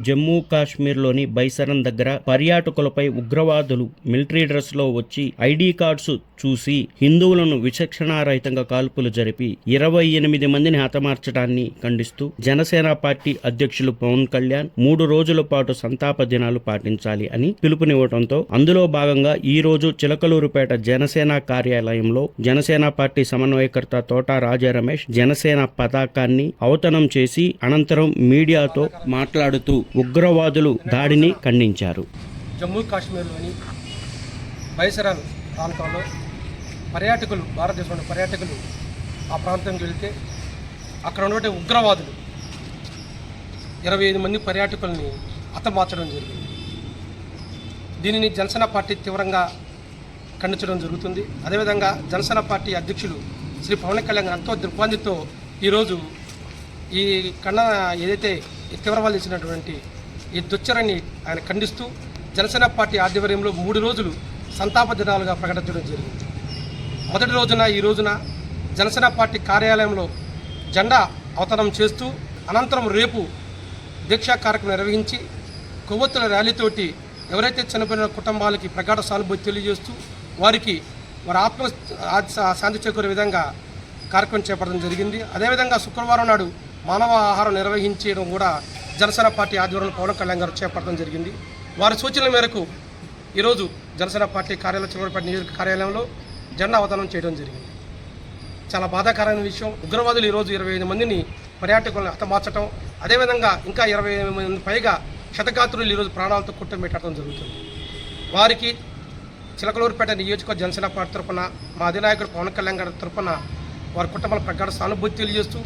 జమ్మూ కాశ్మీర్లోని బైసరన్ దగ్గర పర్యాటకులపై ఉగ్రవాదులు మిలిటరీ డ్రెస్లో వచ్చి ఐడి కార్డ్స్ చూసి హిందువులను విచక్షణారహితంగా కాల్పులు జరిపి ఇరవై ఎనిమిది మందిని హతమార్చడాన్ని ఖండిస్తూ జనసేన పార్టీ అధ్యక్షులు పవన్ కళ్యాణ్ మూడు రోజుల పాటు సంతాప దినాలు పాటించాలి అని పిలుపునివ్వడంతో అందులో భాగంగా ఈ రోజు చిలకలూరుపేట జనసేన కార్యాలయంలో జనసేన పార్టీ సమన్వయకర్త తోట రాజా రమేష్ జనసేన పతాకాన్ని అవతనం చేసి అనంతరం మీడియాతో మాట్లాడుతూ ఉగ్రవాదులు దాడిని ఖండించారు. జమ్మూ కాశ్మీర్లోని బైసరాన్ ప్రాంతంలో పర్యాటకులు భారతదేశంలోని పర్యాటకులు ఆ ప్రాంతంకి వెళ్తే అక్కడ ఉన్నటువంటి ఉగ్రవాదులు ఇరవై ఐదు మంది పర్యాటకుల్ని హతమార్చడం జరిగింది. దీనిని జనసేన పార్టీ తీవ్రంగా ఖండించడం జరుగుతుంది. అదేవిధంగా జనసేన పార్టీ అధ్యక్షులు శ్రీ పవన్ కళ్యాణ్ ఎంతో దృక్పాంతితో ఈరోజు ఈ కన్న ఏదైతే ఈ తీవ్రవాదులు ఇచ్చినటువంటి ఈ దుచ్చరని ఆయన ఖండిస్తూ జనసేన పార్టీ ఆధ్వర్యంలో మూడు రోజులు సంతాప దినాలుగా ప్రకటించడం జరిగింది. మొదటి రోజున ఈ రోజున జనసేన పార్టీ కార్యాలయంలో జెండా అవతరణ చేస్తూ అనంతరం రేపు దీక్షా కార్యక్రమం నిర్వహించి కొవ్వొత్తుల ర్యాలీతోటి ఎవరైతే చనిపోయిన కుటుంబాలకి ప్రగాఢ సానుభూతి తెలియజేస్తూ వారికి వారి ఆత్మ శాంతి చేకూరే విధంగా కార్యక్రమం చేపట్టడం జరిగింది. అదేవిధంగా శుక్రవారం నాడు మానవ ఆహారం నిర్వహించడం కూడా జనసేన పార్టీ ఆధ్వర్యంలో పవన్ కళ్యాణ్ గారు చేపట్టడం జరిగింది. వారి సూచనల మేరకు ఈరోజు జనసేన పార్టీ కార్యాలయం చివరిపేట నియోజక కార్యాలయంలో జెండా అవతరణం చేయడం జరిగింది. చాలా బాధాకరమైన విషయం ఉగ్రవాదులు ఈరోజు ఇరవై ఐదు మందిని పర్యాటకులను హతమార్చడం అదేవిధంగా ఇంకా ఇరవై మంది పైగా క్షతగాత్రులు ఈరోజు ప్రాణాలతో కుట్టబెట్టడం జరుగుతుంది. వారికి చిలకలూరుపేట నియోజకవర్గ జనసేన పార్టీ తరఫున మా అధినాయకుడు పవన్ కళ్యాణ్ గారి తరఫున వారి కుటుంబాల ప్రకారం సానుభూతి తెలియజేస్తూ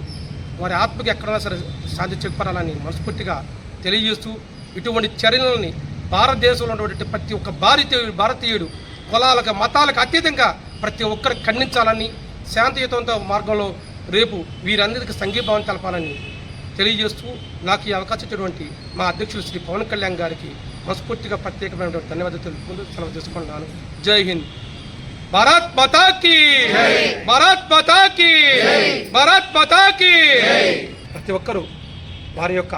వారి ఆత్మకి ఎక్కడైనా సరే శాంతి చేకూరాలని మనస్ఫూర్తిగా తెలియజేస్తూ ఇటువంటి చర్యలని భారతదేశంలో ఉన్నటువంటి ప్రతి ఒక్క భారతీయుడు భారతీయుడు కులాలకు మతాలకు అతీతంగా ప్రతి ఒక్కరు ఖండించాలని శాంతియుతంతో మార్గంలో రేపు వీరందరికీ సంఘీభావం తెలపాలని తెలియజేస్తూ నాకు ఈ అవకాశం ఇచ్చినటువంటి మా అధ్యక్షులు శ్రీ పవన్ కళ్యాణ్ గారికి మనస్ఫూర్తిగా ప్రత్యేకమైనటువంటి ధన్యవాదాలు తెలుపుకుంటూ సెలవు తీసుకుంటున్నాను. జై హింద్. భారత్ మాతాకి భారత్ మాతాకి భారత్ మాతాకి ప్రతి ఒక్కరూ వారి యొక్క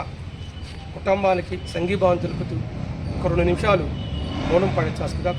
కుటుంబానికి సంఘీభావం తెలుపుతూ ఒక రెండు నిమిషాలు మౌనం పాటించాల్సిందిగా